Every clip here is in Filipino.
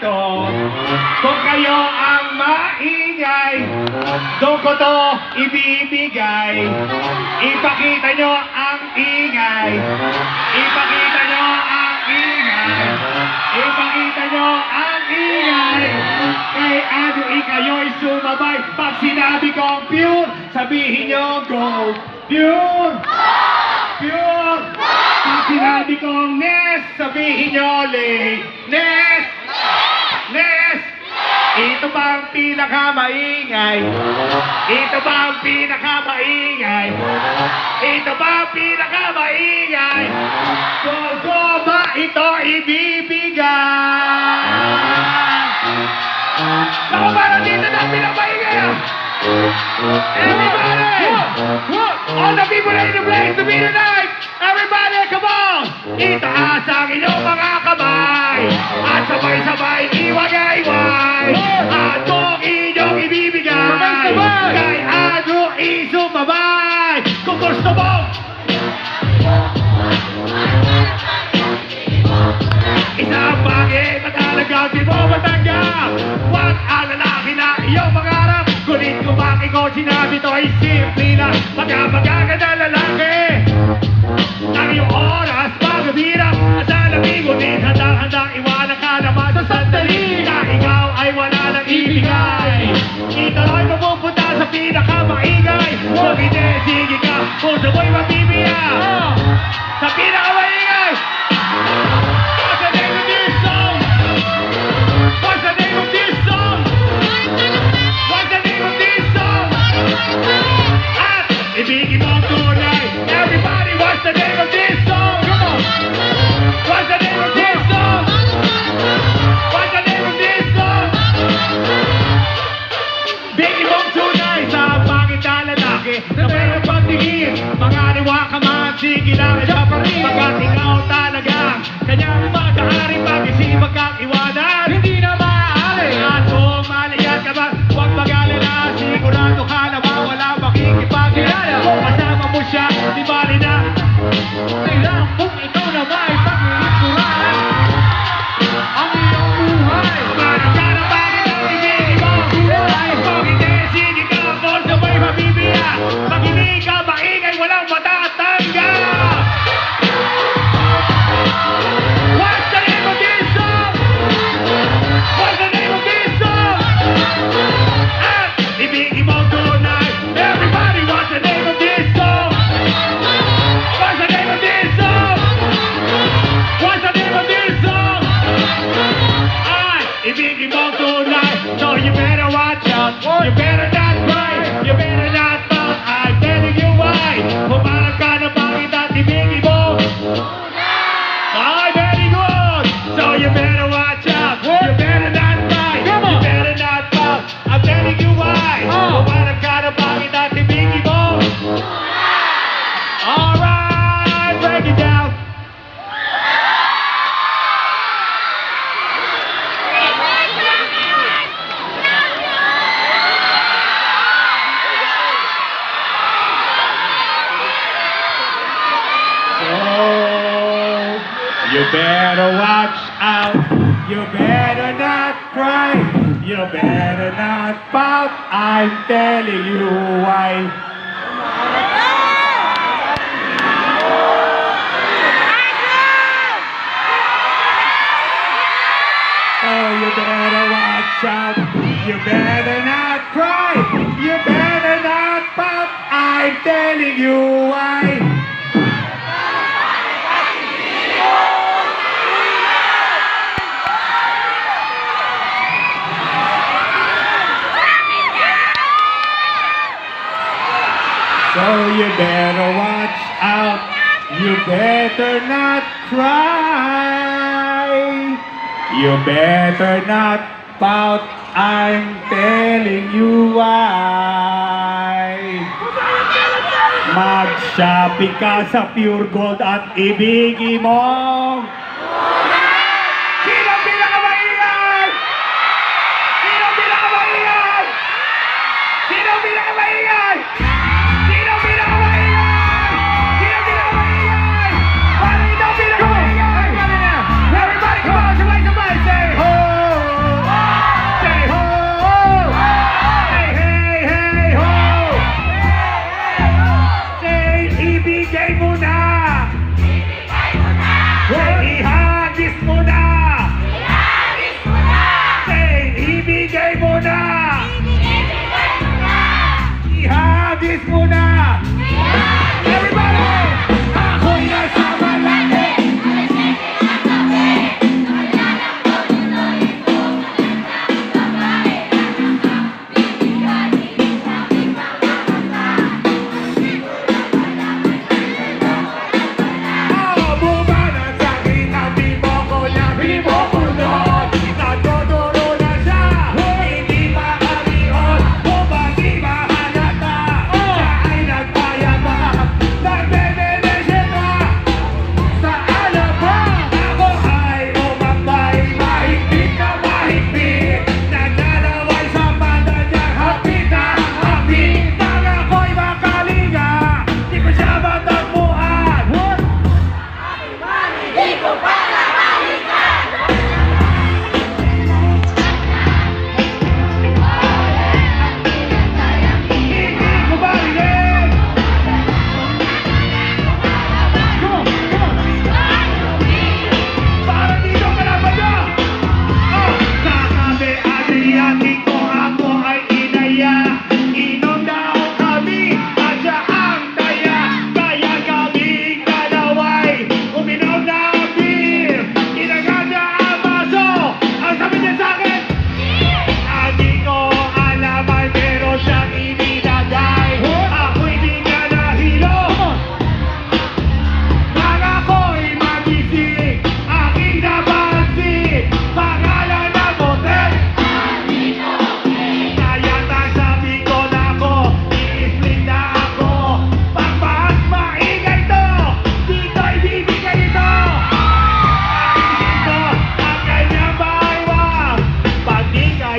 ito. Kung kayo ang maingay, doon ko to ibibigay. Ipakita nyo ang ingay. Ipakita nyo ang ingay. Ipakita nyo ang ingay. Kay ano ikayo'y sumabay. Pag sinabi kong pure, sabihin nyo go. Pure! Pure! Pag sinabi kong Nest, sabihin nyo. Nest! Nest! Ito ba ang pinakamaingay? Ito ba ang pinakamaingay? Ito ba ang pinakamaingay? Kung ko ba ito ibibigay? Ako para dito na pinakamaingay ah! Everybody! All the people in the place to be tonight! Ang inyong mga kamay! At sabay-sabay iwagay-way! At kung inyong ibibigay! Kay Andrew isumabay! Kung gusto mo! Isang bagay matalagang di mo matanggap Huwag ang lalaki na iyong pangarap Ngunit kung bakit ko sinabi to ay simple na Magkapagaganda lalaki sige ka kung sa mo'y Chiquilá. Better watch out. You better not cry. You better not pop. I'm telling you why. Oh, you better watch out. You better not cry. You better not pout. I'm telling you why. Better not pout. I'm telling you why. Mag-shopping ka sa Pure Gold at ibigin mo.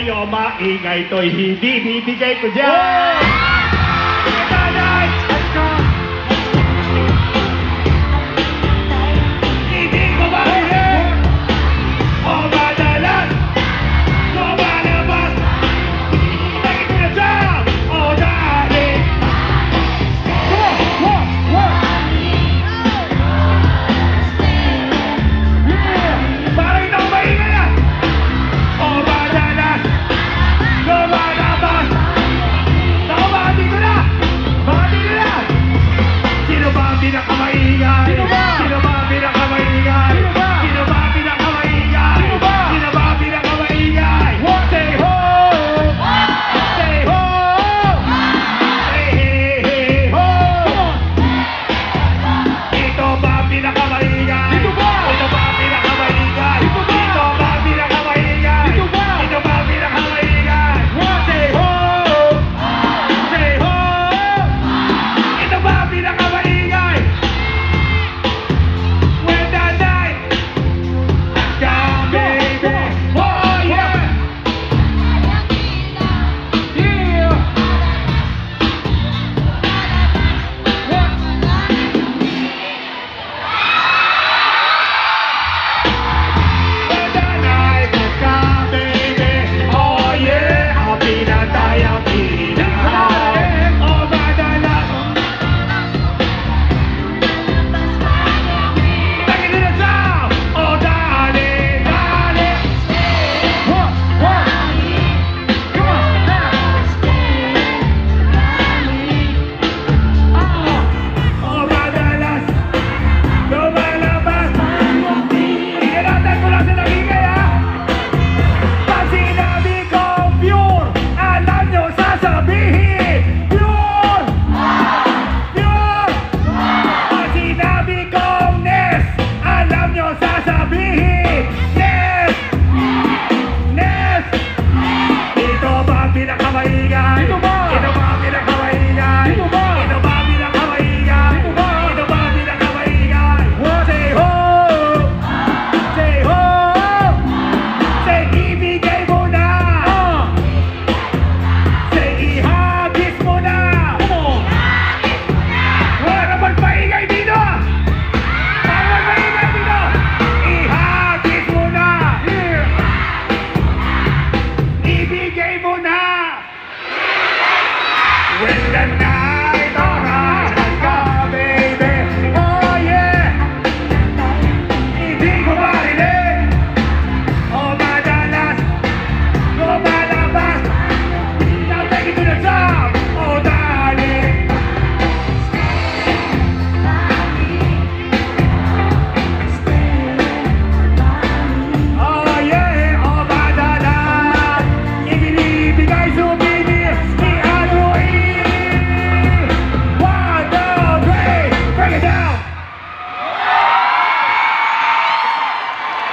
kayo maingay to'y hindi bibigay ko dyan! Wow! Hintay mo na! With the